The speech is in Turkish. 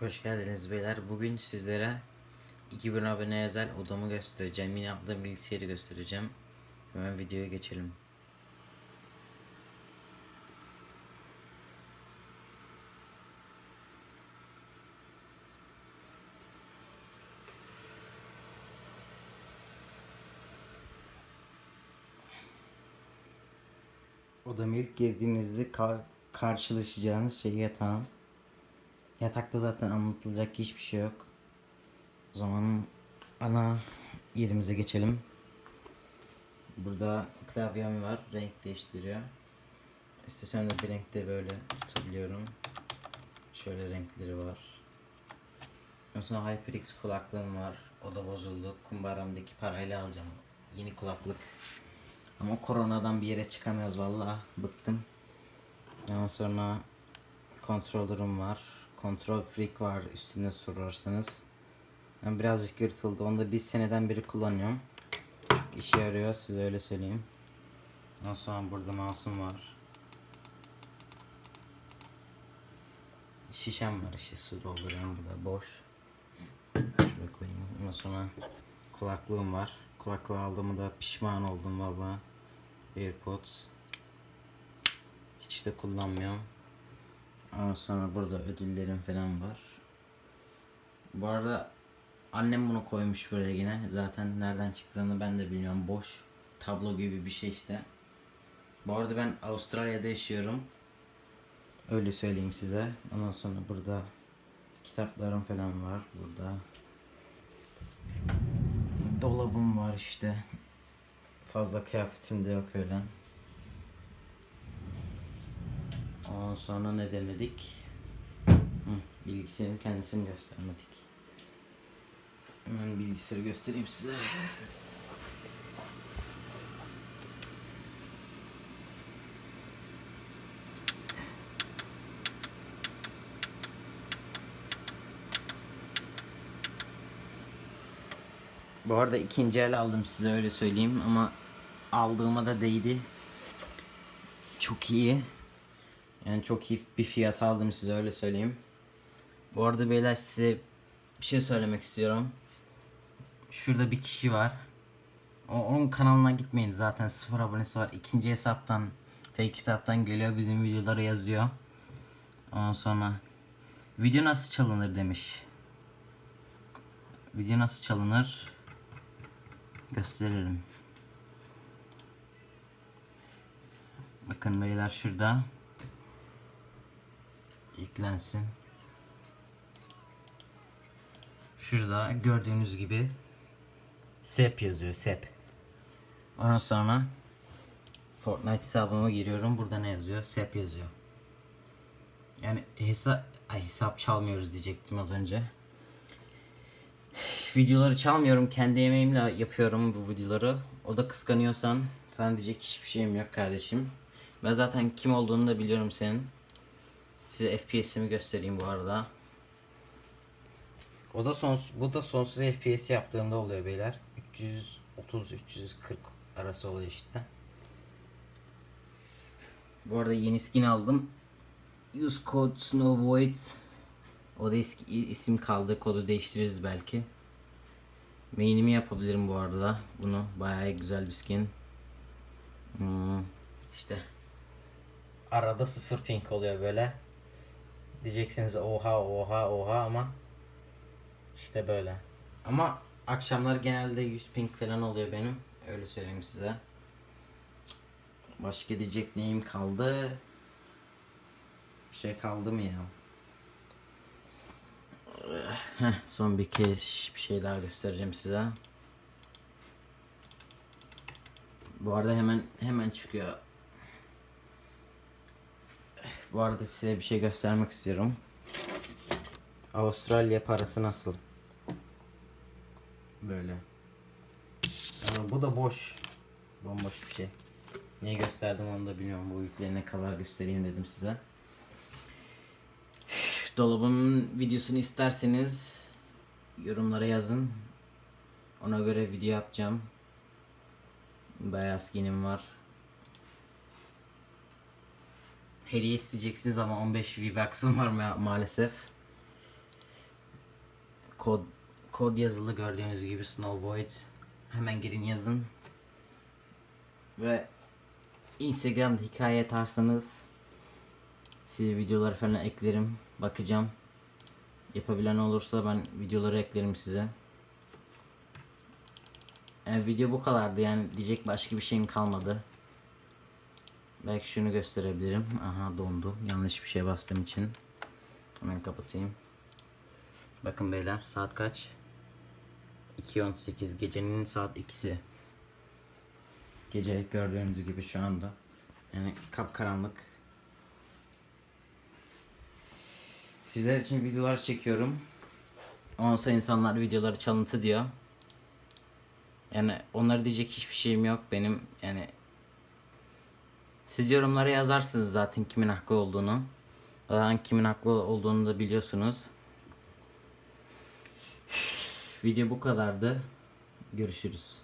Hoş geldiniz beyler. Bugün sizlere 2000 abone özel odamı göstereceğim. Yine yaptığım bilgisayarı göstereceğim. Hemen videoya geçelim. Odama ilk girdiğinizde ka- karşılaşacağınız şey yatağım. Yatakta zaten anlatılacak hiçbir şey yok. O zaman ana yerimize geçelim. Burada klavyem var. Renk değiştiriyor. İstesem de bir renkte böyle tutabiliyorum. Şöyle renkleri var. Sonra HyperX kulaklığım var. O da bozuldu. Kumbaramdaki parayla alacağım. Yeni kulaklık. Ama koronadan bir yere çıkamıyoruz valla. Bıktım. Ondan sonra controller'ım var. Control Freak var üstünde sorarsanız. Ben birazcık yırtıldı. Onu da bir seneden beri kullanıyorum. Çok işe yarıyor size öyle söyleyeyim. Ondan sonra burada mouse'um var. Şişem var işte su dolduruyorum burada boş. Şuraya koyayım. Ondan sonra kulaklığım var. Kulaklığı aldığımda da pişman oldum valla. Airpods. Hiç de kullanmıyorum. Ondan sonra burada ödüllerim falan var. Bu arada annem bunu koymuş buraya yine. Zaten nereden çıktığını ben de bilmiyorum. Boş tablo gibi bir şey işte. Bu arada ben Avustralya'da yaşıyorum. Öyle söyleyeyim size. Ondan sonra burada kitaplarım falan var. Burada dolabım var işte. Fazla kıyafetim de yok öyle. Ondan sonra ne demedik? Hı, bilgisayarın kendisini göstermedik. Hemen bilgisayarı göstereyim size. Bu arada ikinci el aldım size öyle söyleyeyim ama aldığıma da değdi. Çok iyi. Yani çok iyi bir fiyat aldım size öyle söyleyeyim. Bu arada beyler size bir şey söylemek istiyorum. Şurada bir kişi var. O, onun kanalına gitmeyin zaten sıfır abonesi var. İkinci hesaptan fake hesaptan geliyor bizim videoları yazıyor. Ondan sonra video nasıl çalınır demiş. Video nasıl çalınır? Gösterelim. Bakın beyler şurada. Yüklensin. Şurada gördüğünüz gibi SEP yazıyor SEP. Ondan sonra Fortnite hesabıma giriyorum. Burada ne yazıyor? SEP yazıyor. Yani hesap ay hesap çalmıyoruz diyecektim az önce. Videoları çalmıyorum. Kendi emeğimle yapıyorum bu videoları. O da kıskanıyorsan sana diyecek hiçbir şeyim yok kardeşim. Ben zaten kim olduğunu da biliyorum senin. Size FPS'imi göstereyim bu arada. O da sons bu da sonsuz FPS yaptığımda oluyor beyler. 330 340 arası oluyor işte. Bu arada yeni skin aldım. Use code Snow Voids. O da eski isim kaldı. Kodu değiştiririz belki. Main'imi yapabilirim bu arada. Bunu bayağı güzel bir skin. Hmm, işte arada sıfır pink oluyor böyle. Diyeceksiniz oha oha oha ama işte böyle. Ama akşamlar genelde 100 pink falan oluyor benim. Öyle söyleyeyim size. Başka diyecek neyim kaldı? Bir şey kaldı mı ya? Heh, son bir kez bir şey daha göstereceğim size. Bu arada hemen hemen çıkıyor. Bu arada size bir şey göstermek istiyorum. Avustralya parası nasıl? Böyle. Ama bu da boş. Bomboş bir şey. Niye gösterdim onu da bilmiyorum. Bu yüklerine kadar göstereyim dedim size. Dolabımın videosunu isterseniz yorumlara yazın. Ona göre video yapacağım. Bayağı skinim var. Hediye isteyeceksiniz ama 15 V-Bucks'ım var ma- maalesef. kod kod yazılı gördüğünüz gibi Snow Void. Hemen girin yazın. Ve Instagram'da hikaye atarsanız size videoları falan eklerim. Bakacağım. Yapabilen olursa ben videoları eklerim size. Yani video bu kadardı yani diyecek başka bir şeyim kalmadı. Belki şunu gösterebilirim. Aha dondu. Yanlış bir şeye bastığım için. Hemen kapatayım. Bakın beyler saat kaç? 2.18 gecenin saat 2'si. Gece gördüğünüz gibi şu anda. Yani kapkaranlık. Sizler için videolar çekiyorum. Onsa insanlar videoları çalıntı diyor. Yani onlara diyecek hiçbir şeyim yok benim yani siz yorumlara yazarsınız zaten kimin haklı olduğunu. Zaten kimin haklı olduğunu da biliyorsunuz. Video bu kadardı. Görüşürüz.